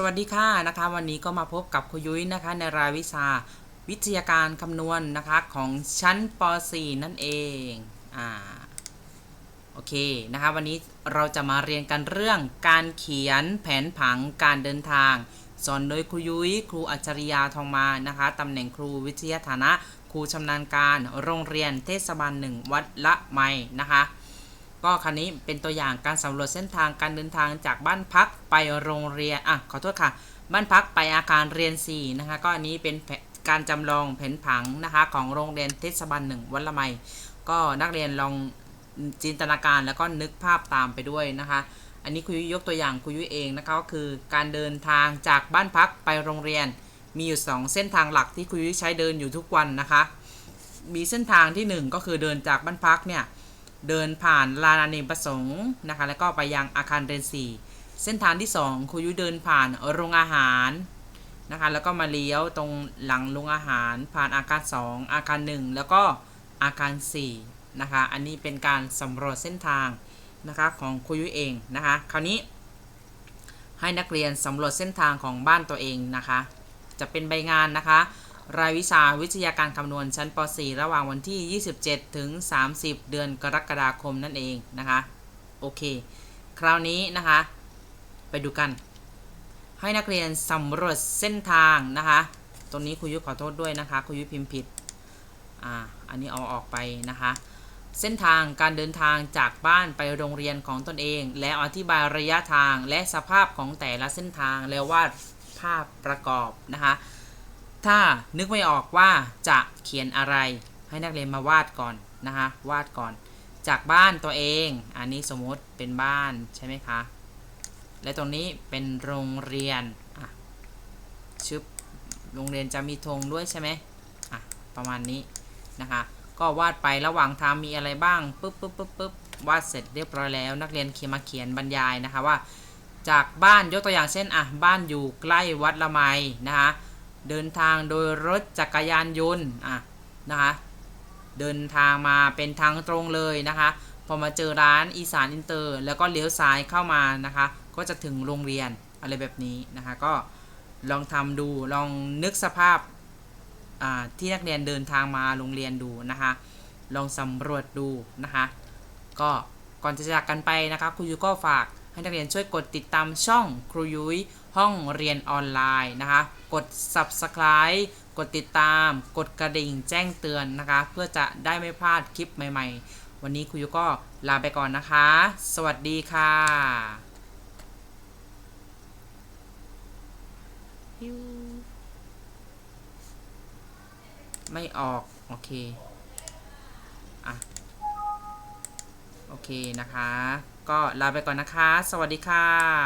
สวัสดีค่ะนะคะ วันนี้ก็มาพบกับครูยุ้ยนะคะ ในรายวิชาวิทยาการคำนวณนะคะของชั้นป .4 นั่นเองอ่าโอเคนะคะวันนี้เราจะมาเรียนกันเรื่องการเขียนแผนผังการเดินทาง สอนโดยครูยุ้ยครูอัจฉริยาทองมานะคะตำแหน่งครูวิทยาฐานะ ครูชำนาญการโรงเรียนเทศบาลหนึ่งวัดละไมนะคะ ก็คันนี้เป็นตัวอย่างการสำรวจเส้นทางการเดินทางจากบ้านพักไปโรงเรียนอะขอโทษค่ะ บ้านพักไปอาคารเรียน 4 นะคะ ก็อันนี้เป็นการจำลองแผนผังนะคะของโรงเรียนเทศบาลหนึ่งวัดละไม ก็นักเรียนลองจินตนาการแล้วก็นึกภาพตามไปด้วยนะคะ อันนี้คุยยกตัวอย่างคุยยุ้ยเองนะคะก็คือการเดินทางจากบ้านพักไปโรงเรียน มีอยู่ 2 เส้นทางหลักที่คุยยุ้ยใช้เดินอยู่ทุกวันนะคะ มีเส้นทางทีหนึ่1 ก็คือเดินจากบ้านพักเนี่ย เดินผ่านลานอเนกประสงค์นะคะ แล้วก็ไปยังอาคารเรียน4 เส้นทางที่ 2 ครูยุเดินผ่านโรงอาหารนะคะ แล้วก็มาเลี้ยวตรงหลังโรงอาหาร ผ่านอาคาร 2 อาคาร 1 แล้วก็อาคาร4นะคะ อันนี้เป็นการสำรวจเส้นทางนะคะของครูยุเองนะคะ คราวนี้ให้นักเรียนสำรวจเส้นทางของบ้านตัวเองนะคะ จะเป็นใบงานนะคะ รายวิชาวิทยาการคำนวณชั้นป .4 ระหว่างวันที่ 27 ถึง 30 เดือนกรกฎาคมนั่นเองนะคะ โอเค คราวนี้นะคะ ไปดูกัน ให้นักเรียนสำรวจเส้นทางนะคะ ตรงนี้ครูยุขอโทษด้วยนะคะครูยุพิมพ์ผิด อ่า อันนี้เอาออกไปนะคะ เส้นทางการเดินทางจากบ้านไปโรงเรียนของตนเอง และอธิบายระยะทางและสภาพของแต่ละเส้นทางแล้ววาดภาพประกอบนะคะ ถ้านึกไม่ออกว่าจะเขียนอะไร ให้นักเรียนมาวาดก่อนนะคะ วาดก่อน จากบ้านตัวเอง อันนี้สมมติเป็นบ้านใช่ไหมคะ และตรงนี้เป็นโรงเรียนอะชึบโรงเรียนจะมีธงด้วยใช่ไหมอะประมาณนี้นะคะ ก็วาดไประหว่างทางมีอะไรบ้างปุ๊บปุ๊บปุ๊บปุ๊บวาดเสร็จเรียบร้อยแล้ว นักเรียนเขียนมาเขียนบรรยายนะคะว่า จากบ้านยกตัวอย่างเช่นอะบ้านอยู่ใกล้วัดละไมนะคะ เดินทางโดยรถจักรยานยนต์อะนะคะเดินทางมาเป็นทางตรงเลยนะคะพอมาเจอร้านอีสานอินเตอร์ แล้วก็เลี้ยวซ้ายเข้ามานะคะ ก็จะถึงโรงเรียนอะไรแบบนี้นะคะ ก็ลองทำดูลองนึกสภาพาที่นักเรียนเดินทางมาโรงเรียนดูนะคะ ลองสำรวจดูนะคะ ก็ก่อนจะจากกันไปนะคะครูยุ้ยก็ฝาก ให้นักเรียนช่วยกดติดตามช่องครูยุ้ยห้องเรียนออนไลน์นะคะ กด subscribe กดติดตาม กดกระดิ่งแจ้งเตือนนะคะ เพื่อจะได้ไม่พลาดคลิปใหม่ ๆ วันนี้ครูยุ้ยก็ลาไปก่อนนะคะ สวัสดีค่ะไม่ออก โอเค อะ โอเคนะคะ ก็ลาไปก่อนนะคะ สวัสดีค่ะ